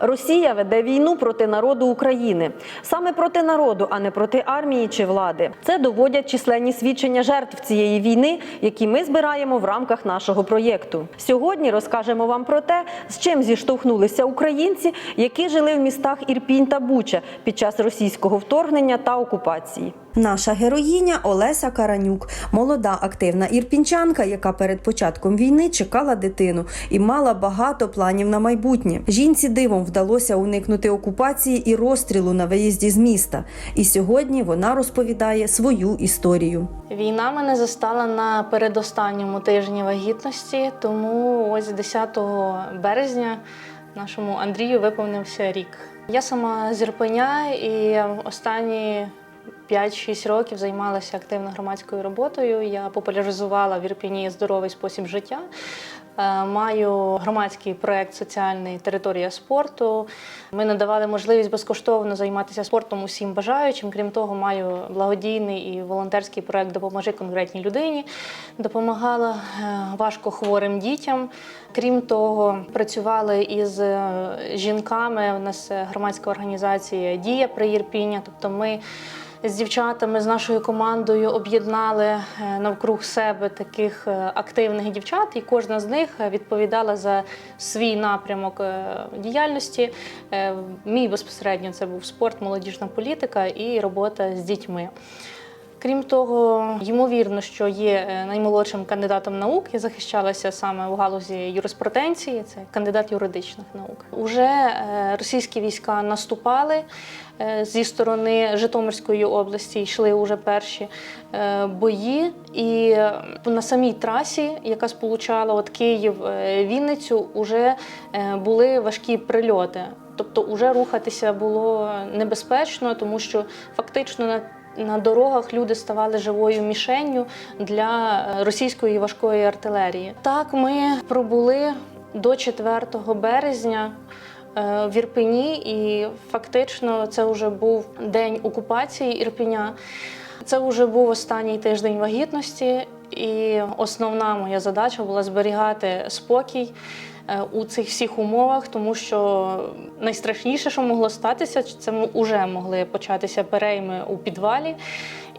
Росія веде війну проти народу України, саме проти народу, а не проти армії чи влади. Це доводять численні свідчення жертв цієї війни, які ми збираємо в рамках нашого проєкту. Сьогодні розкажемо вам про те, з чим зіштовхнулися українці, які жили в містах Ірпінь та Буча під час російського вторгнення та окупації. Наша героїня Олеся Каранюк, молода активна ірпінчанка, яка перед початком війни чекала дитину і мала багато планів на майбутнє. Жінці дивом вдалося уникнути окупації і розстрілу на виїзді з міста. І сьогодні вона розповідає свою історію. Війна мене застала на передостанньому тижні вагітності, тому ось 10 березня нашому Андрію виповнився рік. Я сама з Ірпеня і останні 5-6 років займалася активно громадською роботою. Я популяризувала в Ірпіні здоровий спосіб життя. Е, Маю громадський проект Соціальний територія спорту. Ми надавали можливість безкоштовно займатися спортом усім бажаючим. Крім того, маю благодійний і волонтерський проект Допоможи конкретній людині. Допомагала е, важко хворим дітям. Крім того, працювали із е, жінками. У нас громадська організація Дія при Єрпіння. Тобто ми з дівчатами, з нашою командою об'єднали е, навкруг себе таких е, активних дівчат, і кожна з них е, відповідала за свій напрямок діяльності. Мій безпосередньо це був спорт, молодіжна політика і робота з дітьми. Крім того, ймовірно, що є е, наймолодшим кандидатом наук. Я захищалася саме в галузі юриспруденції, це кандидат юридичних наук. Уже е, російські війська наступали е, зі сторони Житомирської області, йшли уже перші бої. І на самій трасі, яка сполучала от Київ, Вінницю, уже е, були важкі прильоти. Тобто, уже рухатися було небезпечно, тому що фактично на на дорогах люди ставали живою мішенню для е, російської важкої артилерії. Так, ми пробули до 4 березня е, в Ірпені, і фактично це вже був день окупації Ірпеня. Це вже був останній тиждень вагітності, і основна моя задача була зберігати спокій у цих всіх умовах, тому що найстрашніше, що могло статися, це вже могли початися перейми у підвалі.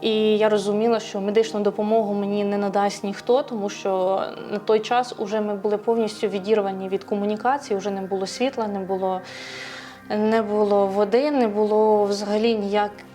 І я розуміла, що медичну допомогу мені не надасть ніхто, тому що на той час уже ми були повністю відірвані від комунікації, вже не було світла, не було, не було води, не було взагалі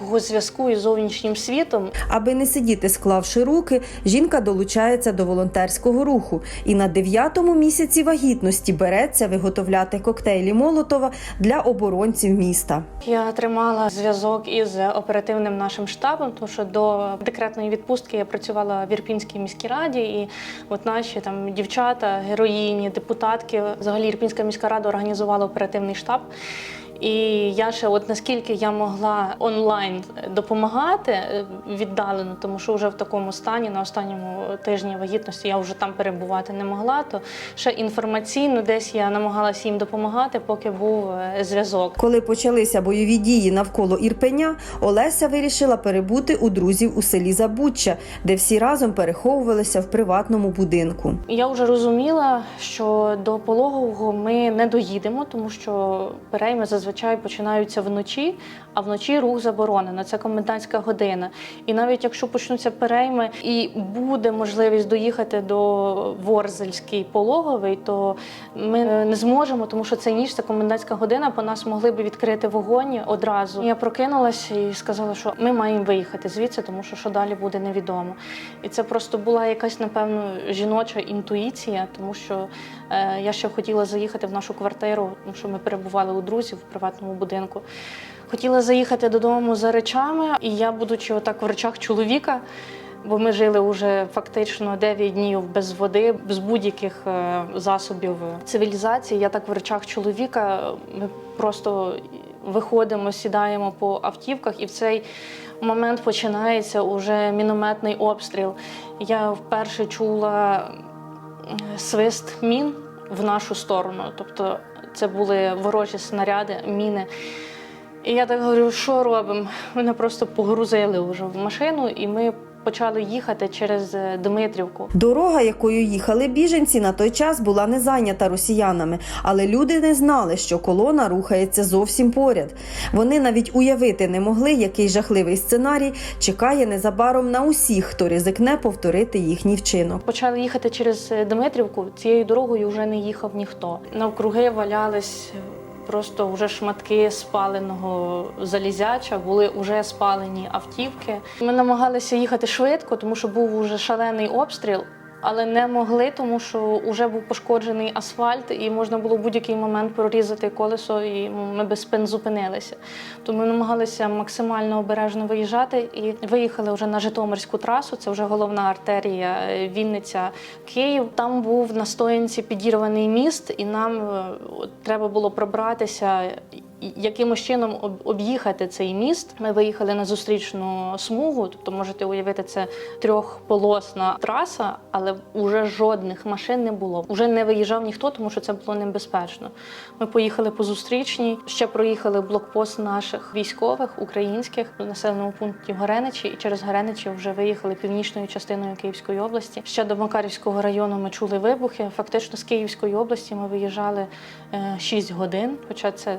ніякого зв'язку із зовнішнім світом. Аби не сидіти, склавши руки, жінка долучається до волонтерського руху і на дев'ятому місяці вагітності береться виготовляти коктейлі Молотова для оборонців міста. Я тримала зв'язок із оперативним нашим штабом, тому що до декретної відпустки я працювала в Ірпінській міській раді, і от наші там дівчата, героїні, депутатки, взагалі Ірпінська міська рада організувала оперативний штаб. І я ще, от наскільки я могла онлайн допомагати е, віддалено, тому що вже в такому стані на останньому тижні вагітності я вже там перебувати не могла, то ще інформаційно десь я намагалася їм допомагати, поки був е, зв'язок. Коли почалися бойові дії навколо Ірпеня, Олеся вирішила перебути у друзів у селі Забуччя, де всі разом переховувалися в приватному будинку. Я вже розуміла, що до пологового ми не доїдемо, тому що перейми зазвичай починаються вночі, а вночі рух заборонено. Це комендантська година. І навіть якщо почнуться перейми і буде можливість доїхати до Ворзельський пологовий, то ми не зможемо, тому що це ніч, це комендантська година. По нас могли би відкрити вогонь одразу. Я прокинулася і сказала, що ми маємо виїхати звідси, тому що що далі буде невідомо. І це просто була якась, напевно, жіноча інтуїція, тому що е, я ще хотіла заїхати в нашу квартиру, тому що ми перебували у друзів приватному будинку. Хотіла заїхати додому за речами, і я, будучи отак в речах чоловіка, бо ми жили вже фактично 9 днів без води, без будь-яких е, засобів цивілізації. Я так в речах чоловіка. Ми просто виходимо, сідаємо по автівках, і в цей момент починається уже мінометний обстріл. Я вперше чула свист мін в нашу сторону. Тобто це були ворожі снаряди, міни. І я так говорю, що робимо? Мене просто погрузили вже в машину, і ми почали їхати через е, Дмитрівку. Дорога, якою їхали біженці, на той час була не зайнята росіянами, але люди не знали, що колона рухається зовсім поряд. Вони навіть уявити не могли, який жахливий сценарій чекає незабаром на усіх, хто ризикне повторити їхній вчинок. Почали їхати через е, Дмитрівку. Цією дорогою вже не їхав ніхто. Навкруги валялись просто вже шматки спаленого залізяча, були вже спалені автівки. Ми намагалися їхати швидко, тому що був уже шалений обстріл. Але не могли, тому що вже був пошкоджений асфальт, і можна було в будь-який момент прорізати колесо, і ми без спин зупинилися. Тому ми намагалися максимально обережно виїжджати і виїхали вже на Житомирську трасу. Це вже головна артерія е, Вінниця Київ. Там був на стоянці підірваний міст, і нам е, треба було пробратися. Якимось чином об- об'їхати цей міст. Ми виїхали на зустрічну смугу, тобто можете уявити, це трьохполосна траса, але вже жодних машин не було. Уже не виїжджав ніхто, тому що це було небезпечно. Ми поїхали по зустрічній, ще проїхали блокпост наших військових українських в населеному пункті Гореничі, і через Гореничі вже виїхали північною частиною Київської області. Ще до Макарівського району ми чули вибухи. Фактично з Київської області ми виїжджали 6 годин, хоча це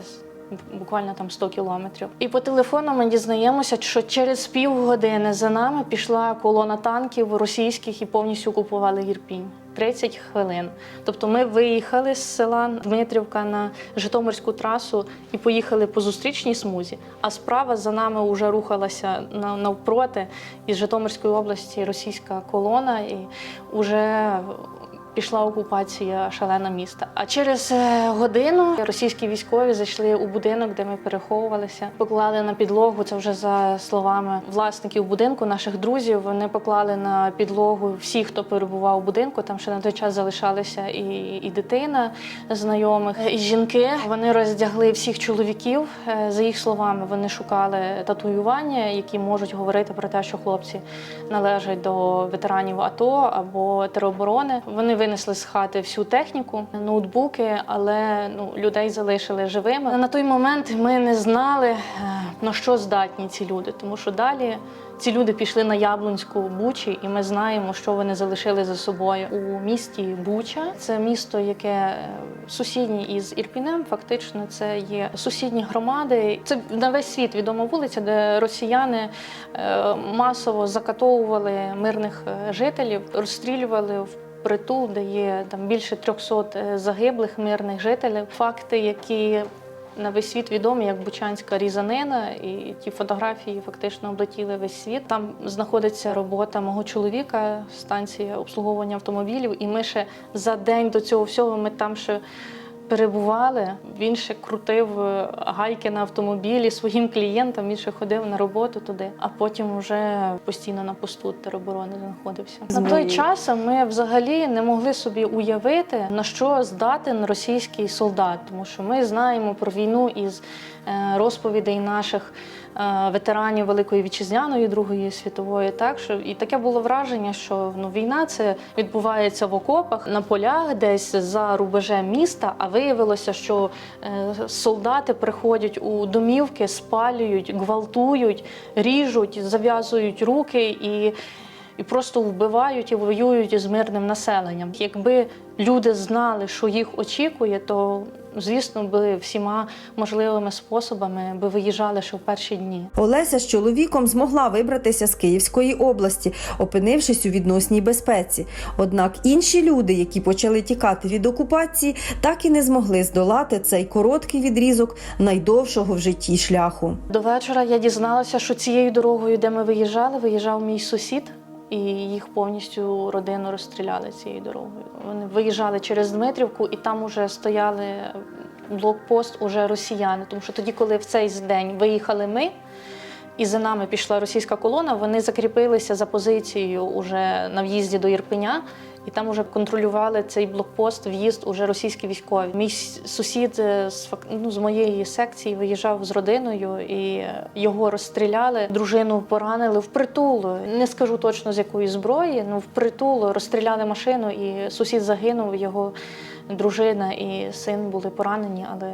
буквально там 100 кілометрів. І по телефону ми дізнаємося, що через півгодини за нами пішла колона танків російських і повністю окупували Ірпінь. 30 хвилин. Тобто ми виїхали з села Дмитрівка на Житомирську трасу і поїхали по зустрічній смузі. А справа за нами вже рухалася навпроти із Житомирської області російська колона, і вже пішла окупація шалена міста. А через е, годину російські військові зайшли у будинок, де ми переховувалися, поклали на підлогу. Це вже за словами власників будинку, наших друзів. Вони поклали на підлогу всіх, хто перебував у будинку. Там ще на той час залишалися і, і дитина знайомих, і жінки. Вони роздягли всіх чоловіків. Е, За їх словами, вони шукали татуювання, які можуть говорити про те, що хлопці належать до ветеранів АТО або тероборони. Вони винесли з хати всю техніку, ноутбуки, але ну людей залишили живими. На той момент ми не знали е, на що здатні ці люди, тому що далі. Ці люди пішли на Яблунську Бучі, і ми знаємо, що вони залишили за собою у місті Буча. Це місто, яке е, сусіднє із Ірпінем. Фактично, це є сусідні громади. Це на весь світ відома вулиця, де росіяни е, масово закатовували мирних жителів, розстрілювали в. Притул, де є там більше 300 е, загиблих мирних жителів. Факти, які на весь світ відомі як Бучанська різанина, і ті фотографії фактично облетіли весь світ. Там знаходиться робота мого чоловіка, станція обслуговування автомобілів. І ми ще за день до цього всього ми там ще. Перебували, він ще крутив е, гайки на автомобілі своїм клієнтам. Він ще ходив на роботу туди, а потім вже постійно на посту тероборони знаходився. На той час ми взагалі не могли собі уявити на що здатен російський солдат, тому що ми знаємо про війну із е, розповідей наших ветеранів Великої вітчизняної Другої світової. Так що і таке було враження, що ну війна це відбувається в окопах на полях, десь за рубежем міста. А виявилося, що е, солдати приходять у домівки, спалюють, гвалтують, ріжуть, зав'язують руки і. І просто вбивають і воюють з мирним населенням. Якби люди знали, що їх очікує, то звісно би всіма можливими способами би виїжджали ще в перші дні. Олеся з чоловіком змогла вибратися з Київської області, опинившись у відносній безпеці. Однак інші люди, які почали тікати від окупації, так і не змогли здолати цей короткий відрізок найдовшого в житті шляху. До вечора я дізналася, що цією дорогою, де ми виїжджали, виїжджав мій сусід, і їх повністю родину розстріляли цією дорогою. Вони виїжджали через Дмитрівку, і там уже стояли блокпост уже росіяни. Тому що тоді, коли в цей день виїхали ми. І за нами пішла російська колона. Вони закріпилися за позицією уже на в'їзді до Ірпеня, і там уже контролювали цей блокпост, в'їзд уже російські військові. Мій сусід е, з ну, з моєї секції виїжджав з родиною, і його розстріляли. Дружину поранили впритул. Не скажу точно з якої зброї, ну впритул розстріляли машину, і сусід загинув. Його дружина і син були поранені, але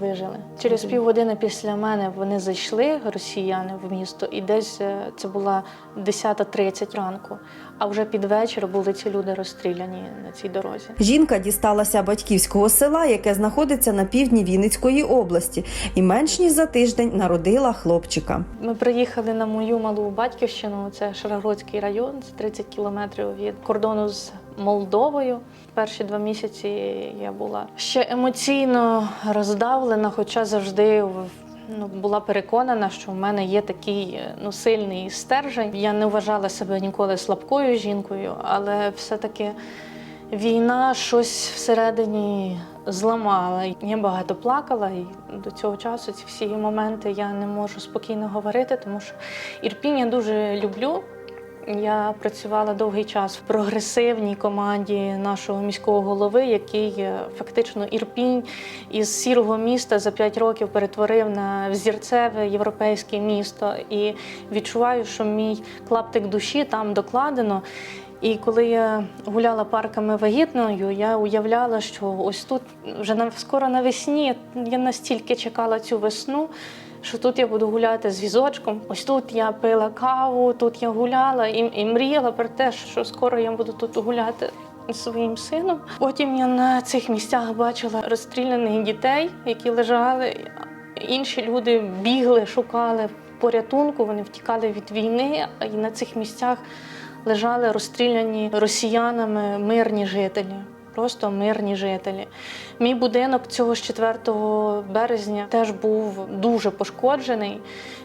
вижили. Через півгодини після мене вони зайшли, росіяни, в місто, і десь е, це була 10.30 ранку. А вже під вечір були ці люди розстріляні на цій дорозі. Жінка дісталася батьківського села, яке знаходиться на півдні Вінницької області, і менш ніж за тиждень народила хлопчика. Ми приїхали на мою малу батьківщину. Це Шаргородський район, це 30 кілометрів від кордону з Молдовою. Перші два місяці я була ще емоційно роздавлена, хоча завжди ну, була переконана, що в мене є такий е, ну, сильний стержень. Я не вважала себе ніколи слабкою жінкою, але все-таки війна щось всередині зламала. Я багато плакала, і до цього часу ці всі моменти я не можу спокійно говорити, тому що Ірпінь я дуже люблю. Я працювала довгий час в прогресивній команді нашого міського голови, який е, фактично Ірпінь із сірого міста за 5 років перетворив на взірцеве європейське місто. І відчуваю, що мій клаптик душі там докладено. І коли я гуляла парками вагітною, я уявляла, що ось тут вже скоро навесні я настільки чекала цю весну, що тут я буду гуляти з візочком. Ось тут я пила каву, тут я гуляла і, і мріяла про те, що скоро я буду тут гуляти своїм сином. Потім я на цих місцях бачила розстріляних дітей, які лежали. Інші люди бігли, шукали порятунку, вони втікали від війни, і на цих місцях лежали розстріляні росіянами мирні жителі. Просто мирні жителі. Мій будинок цього ж 4 березня теж був дуже пошкоджений.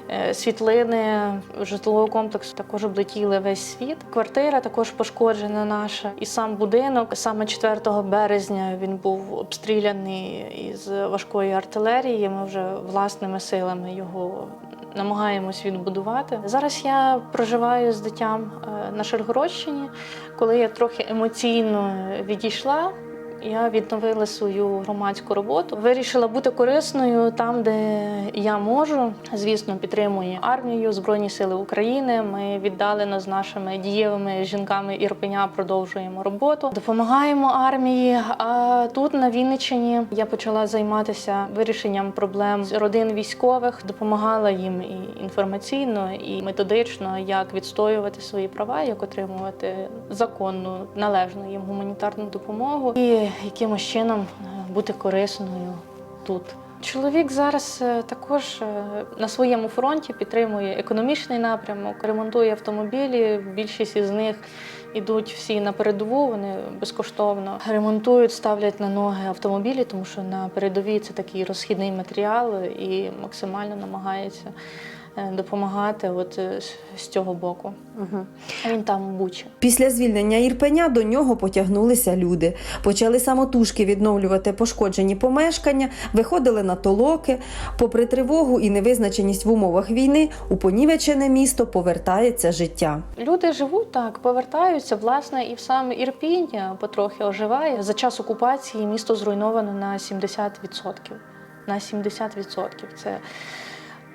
Е, Світлини житлового комплексу також облетіли весь світ. Квартира також пошкоджена наша. І сам будинок саме 4 березня він був обстріляний із важкої артилерії. Ми вже власними силами його намагаємось відбудувати. Зараз я проживаю з дитям е, на Шергородщині. Коли я трохи емоційно відійшла, я відновила свою громадську роботу. Вирішила бути корисною там, де я можу. Звісно, підтримую армію, Збройні Сили України. Ми віддалено з нашими дієвими жінками Ірпеня продовжуємо роботу. Допомагаємо армії. А тут на Вінниччині я почала займатися вирішенням проблем з родин військових, допомагала їм і інформаційно, і методично, як відстоювати свої права, як отримувати законну належну їм гуманітарну допомогу і якимось чином е, бути корисною тут. Чоловік зараз е, також е, на своєму фронті підтримує економічний напрямок, ремонтує автомобілі. Більшість із них ідуть всі на передову. Вони безкоштовно ремонтують, ставлять на ноги автомобілі, тому що на передовій це такий розхідний матеріал і максимально намагається допомагати от е, з- цього боку. Угу. Він там в Бучі. Після звільнення Ірпеня до нього потягнулися люди. Почали самотужки відновлювати пошкоджені помешкання, виходили на толоки. Попри тривогу і невизначеність в умовах війни, у понівечене місто повертається життя. Люди живуть так, повертаються, власне, і в саме Ірпінь потрохи оживає. За час окупації місто зруйновано на 70%. На 70%. Це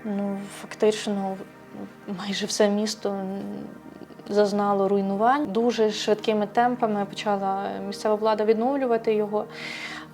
ну, фактично майже все місто зазнало руйнувань. Дуже швидкими темпами почала місцева влада відновлювати його.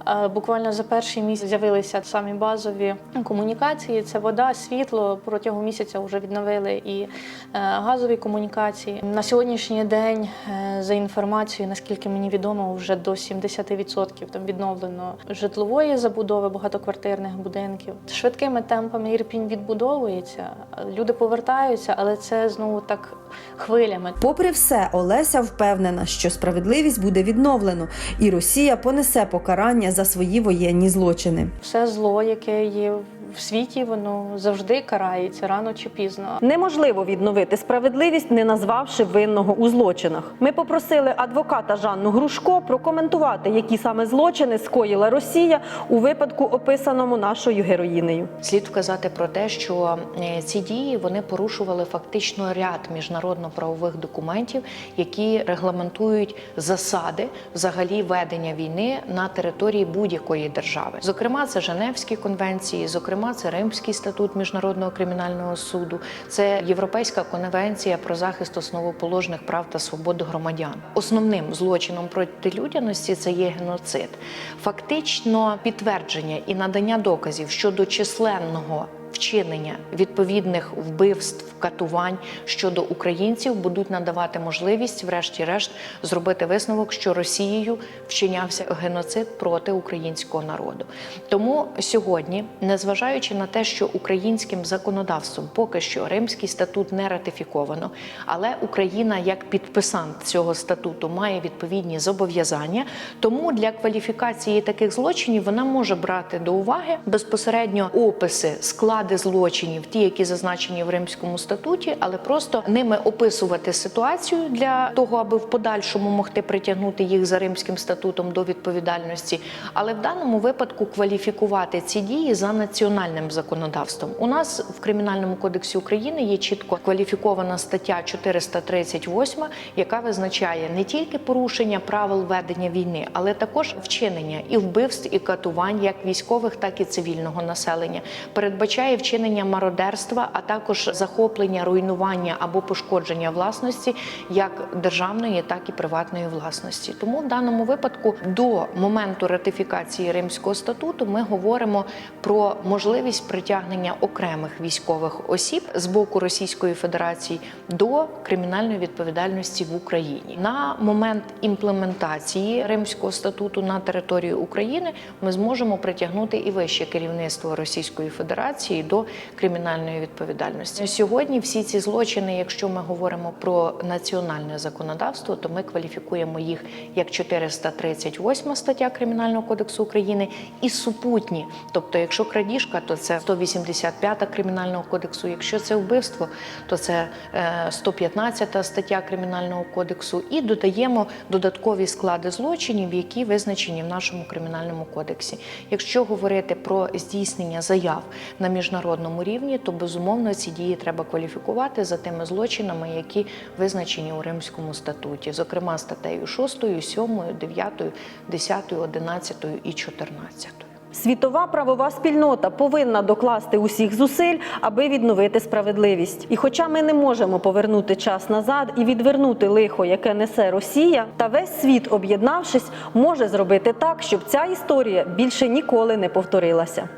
Е, Буквально за перший місяць з'явилися самі базові комунікації: це вода, світло. Протягом місяця вже відновили і е, газові комунікації. На сьогоднішній день, е, за інформацією, наскільки мені відомо, вже до 70% там відновлено житлової забудови багатоквартирних будинків. Швидкими темпами Ірпінь відбудовується, люди повертаються, але це знову так хвилями. Попри все, Олеся впевнена, що справедливість буде відновлено, і Росія понесе покарання за свої воєнні злочини. Все зло, яке є в світі, воно завжди карається рано чи пізно. Неможливо відновити справедливість, не назвавши винного у злочинах. Ми попросили адвоката Жанну Грушко прокоментувати, які саме злочини скоїла Росія у випадку, описаному нашою героїнею. Слід вказати про те, що е, ці дії вони порушували фактично ряд міжнародно-правових документів, які регламентують засади взагалі ведення війни на території будь-якої держави. Зокрема, це Женевські конвенції, зокрема. Зокрема, це Римський статут міжнародного кримінального суду, це Європейська конвенція про захист основоположних прав та свобод громадян. Основним злочином проти людяності це є геноцид. Фактично, підтвердження і надання доказів щодо численного вчинення відповідних вбивств, катувань щодо українців будуть надавати можливість, врешті-решт, зробити висновок, що Росією вчинявся геноцид проти українського народу. Тому сьогодні, незважаючи на те, що українським законодавством поки що Римський статут не ратифіковано, але Україна як підписант цього статуту має відповідні зобов'язання. Тому для кваліфікації таких злочинів вона може брати до уваги безпосередньо описи, склади злочинів, ті, які зазначені в Римському статуті, але просто ними описувати ситуацію для того, аби в подальшому могти притягнути їх за Римським статутом до відповідальності. Але в даному випадку кваліфікувати ці дії за національним законодавством. У нас в Кримінальному кодексі України є чітко кваліфікована стаття 438, яка визначає не тільки порушення правил ведення війни, але також вчинення і вбивств, і катувань як військових, так і цивільного населення. Передбачає вчинення мародерства, а також захоплення, руйнування або пошкодження власності як державної, так і приватної власності. Тому в даному випадку до моменту ратифікації Римського статуту ми говоримо про можливість притягнення окремих військових осіб з боку Російської Федерації до кримінальної відповідальності в Україні. На момент імплементації Римського статуту на територію України ми зможемо притягнути і вище керівництво Російської Федерації до кримінальної відповідальності. Сьогодні всі ці злочини, якщо ми говоримо про національне законодавство, то ми кваліфікуємо їх як 438 стаття Кримінального кодексу України і супутні. Тобто, якщо крадіжка, то це 185 Кримінального кодексу. Якщо це вбивство, то це е, 115 стаття Кримінального кодексу. І додаємо додаткові склади злочинів, які визначені в нашому кримінальному кодексі. Якщо говорити про здійснення заяв на міжнародному рівні, то безумовно ці дії треба кваліфікувати за тими злочинами, які визначені у Римському статуті, зокрема статтею 6, 7, 9, 10, 11 і 14. Світова правова спільнота повинна докласти усіх зусиль, аби відновити справедливість. І хоча ми не можемо повернути час назад і відвернути лихо, яке несе Росія, та весь світ, об'єднавшись, може зробити так, щоб ця історія більше ніколи не повторилася.